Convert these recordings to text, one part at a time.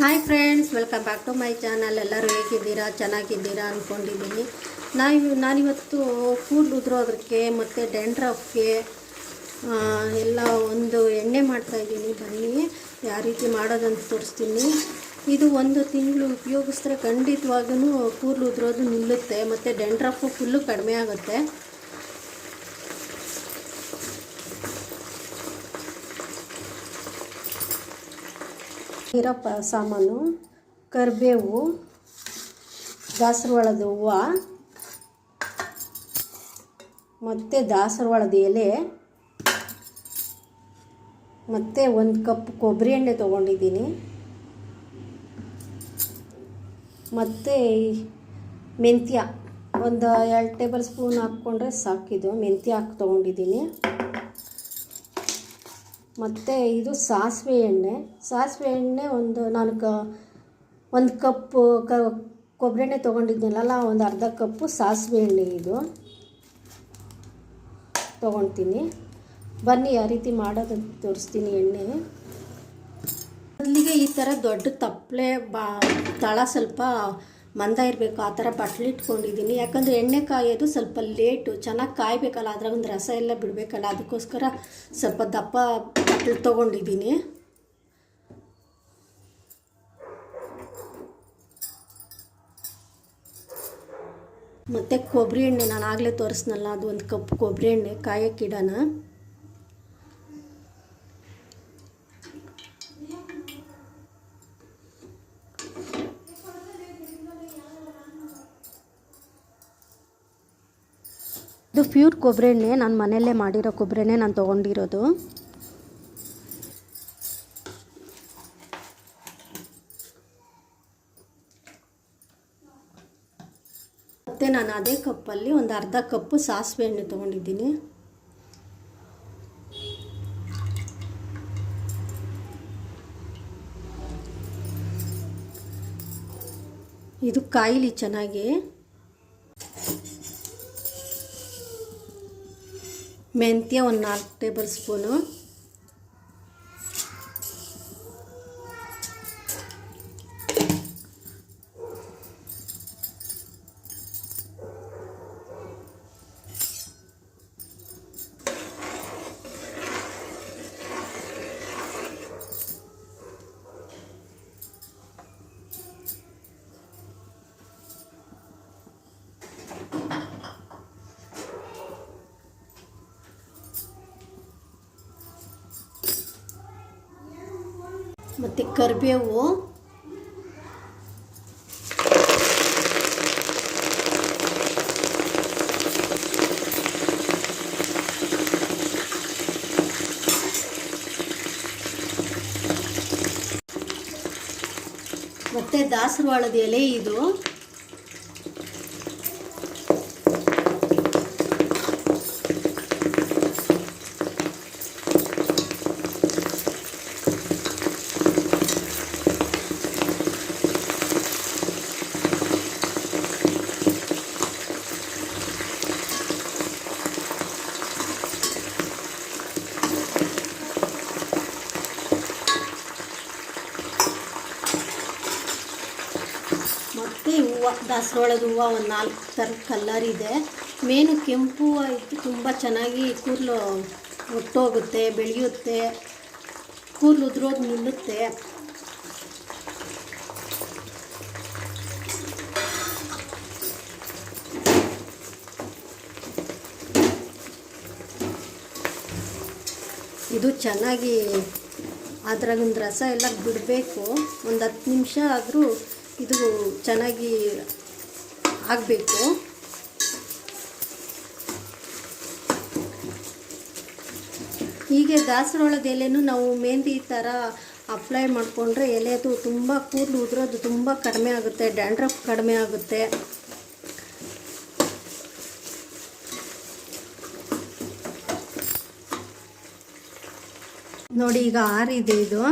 Hi friends welcome back to my channel ಎಲ್ಲರೂ ಹೇಗಿದ್ದೀರಾ? ಚೆನ್ನಾಗಿದ್ದೀರಾ ಅಂದ್ಕೊಂಡಿದ್ದೀನಿ ನಾವು ನಾನಿವತ್ತು ಕೂದಲು ಉದುರೋದಕ್ಕೆ ಮತ್ತು ಡೆಂಡ್ರಫ್ಗೆ ಎಲ್ಲ ಒಂದು ಎಣ್ಣೆ ಮಾಡ್ತಾಯಿದ್ದೀನಿ ಬನ್ನಿ, ಯಾವ ರೀತಿ ಮಾಡೋದಂತ ತೋರಿಸ್ತೀನಿ. ಇದು ಒಂದು ತಿಂಗಳು ಉಪಯೋಗಿಸಿದ್ರೆ ಖಂಡಿತವಾಗೂ ಕೂದಲು ಉದುರೋದು ನಿಲ್ಲುತ್ತೆ, ಮತ್ತು ಡೆಂಡ್ರಫು ಫುಲ್ಲು ಕಡಿಮೆ ಆಗುತ್ತೆ. ಇರೋ ಸಾಮಾನು, ಕರಿಬೇವು, ದಾಸರವಾಳದ ಹೂವು, ಮತ್ತು ದಾಸರವಾಳದ ಎಲೆ, ಮತ್ತು ಒಂದು ಕಪ್ ಕೊಬ್ಬರಿ ಎಣ್ಣೆ ತೊಗೊಂಡಿದ್ದೀನಿ. ಮತ್ತು ಮೆಂತ್ಯ, ಒಂದು ಎರಡು ಟೇಬಲ್ ಸ್ಪೂನ್ ಹಾಕ್ಕೊಂಡ್ರೆ ಸಾಕಿದು ಮೆಂತ್ಯ ಹಾಕಿ ತೊಗೊಂಡಿದ್ದೀನಿ. ಮತ್ತು ಇದು ಸಾಸಿವೆ ಎಣ್ಣೆ. ಸಾಸಿವೆ ಎಣ್ಣೆ ಒಂದು ನಾನು ಕ, ಒಂದು ಕಪ್ಪು ಕ ಕೊಬ್ಬರಿ ಎಣ್ಣೆ ತೊಗೊಂಡಿದ್ದೆನಲ್ಲ ಒಂದು ಅರ್ಧ ಕಪ್ಪು ಸಾಸಿವೆ ಎಣ್ಣೆ ಇದು. ತೊಗೊಳ್ತೀನಿ ಬನ್ನಿ ಯಾವ ರೀತಿ ಮಾಡೋದು ತೋರಿಸ್ತೀನಿ ಎಣ್ಣೆ. ಮೊದಲಿಗೆ ಈ ಥರ ದೊಡ್ಡ ತಪ್ಪಲೆ ಬಾ, ತಳ ಸ್ವಲ್ಪ ಮಂದ ಇರಬೇಕು, ಆ ಥರ ಬಟ್ಲಿಟ್ಕೊಂಡಿದ್ದೀನಿ ಯಾಕಂದರೆ ಎಣ್ಣೆ ಕಾಯೋದು ಸ್ವಲ್ಪ ಲೇಟು, ಚೆನ್ನಾಗಿ ಕಾಯಬೇಕಲ್ಲ, ಅದ್ರಾಗ ಒಂದು ರಸ ಎಲ್ಲ ಬಿಡಬೇಕಲ್ಲ, ಅದಕ್ಕೋಸ್ಕರ ಸ್ವಲ್ಪ ದಪ್ಪ ಬಟ್ಲು ತೊಗೊಂಡಿದ್ದೀನಿ. ಮತ್ತು ಕೊಬ್ಬರಿ ಎಣ್ಣೆ ನಾನು ಆಗಲೇ ತೋರಿಸ್ನಲ್ಲ, ಅದು ಒಂದು ಕಪ್ ಕೊಬ್ಬರಿ ಎಣ್ಣೆ ಕಾಯಕ್ಕಿಡೋಣ ಇದು ಪ್ಯೂರ್ ಕೊಬ್ಬರಿ ಎಣ್ಣೆ ನಾನು ಮನೆಯಲ್ಲೇ ಮಾಡಿರೋ ಕೊಬ್ಬರಿ ಎಣ್ಣೆ ನಾನು ತೊಗೊಂಡಿರೋದು. ಮತ್ತು ನಾನು ಅದೇ ಕಪ್ಪಲ್ಲಿ ಒಂದು ಅರ್ಧ ಕಪ್ಪು ಸಾಸಿವೆ ಎಣ್ಣೆ ತೊಗೊಂಡಿದ್ದೀನಿ. ಇದು ಕಾಯಿಲಿ ಚೆನ್ನಾಗಿ ಮೆಂತ್ಯ ಒಂದು ನಾಲ್ಕು ಟೇಬಲ್ ಸ್ಪೂನು ಮತ್ತು ಕರಿಬೇವು. ಮತ್ತು ದಾಸರವಾಳದ ಎಲೆ ಇದು. ಮತ್ತು ಹೂವು, ದಾಸವಾಳದ ಹೂವು ಒಂದು ನಾಲ್ಕು ಥರ ಕಲ್ಲರ್ ಇದೆ. ಮೇನು ಕೆಂಪು ತುಂಬ ಚೆನ್ನಾಗಿ ಕೂದಲು ಒಟ್ಟೋಗುತ್ತೆ, ಬೆಳೆಯುತ್ತೆ. ಕೂದಲು ಉದ್ರೋದು ನಿಲ್ಲುತ್ತೆ ಇದು ಚೆನ್ನಾಗಿ ಅದ್ರಾಗೊಂದು ರಸ ಎಲ್ಲ ಬಿಡಬೇಕು. ಒಂದು ಹತ್ತು ನಿಮಿಷ ಆದರೂ ಇದು ಚೆನ್ನಾಗಿ ಆಗಬೇಕು. ಹೀಗೆ ದಾಸರೊಳದ ಎಲೆನೂ ನಾವು ಮೆಹಂದಿ ಥರ ಅಪ್ಲೈ ಮಾಡಿಕೊಂಡ್ರೆ ಎಲೆದು ತುಂಬ ಕೂದಲು ಉದುರೋದು ತುಂಬ ಕಡಿಮೆ ಆಗುತ್ತೆ, ಡ್ಯಾಂಡ್ರಫ್ ಕಡಿಮೆ ಆಗುತ್ತೆ. ನೋಡಿ, ಈಗ ಆರಿದೆ ಇದು.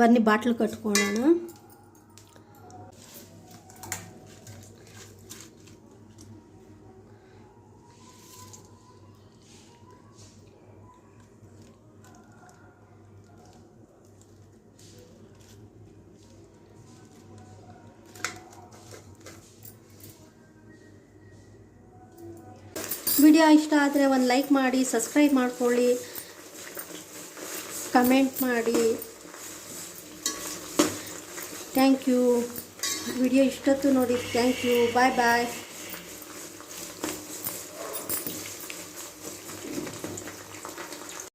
ಬನ್ನಿ, ಬಾಟ್ಲು ಕಟ್ಕೊಳ್ಳೋಣ. ವಿಡಿಯೋ ಇಷ್ಟ ಆದರೆ ಒಂದು ಲೈಕ್ ಮಾಡಿ ಸಬ್ಸ್ಕ್ರೈಬ್ ಮಾಡ್ಕೊಳ್ಳಿ. ಕಮೆಂಟ್ ಮಾಡಿ. ಥ್ಯಾಂಕ್ ಯು ವಿಡಿಯೋ ಇಷ್ಟೊತ್ತು ನೋಡಿ. Thank you bye bye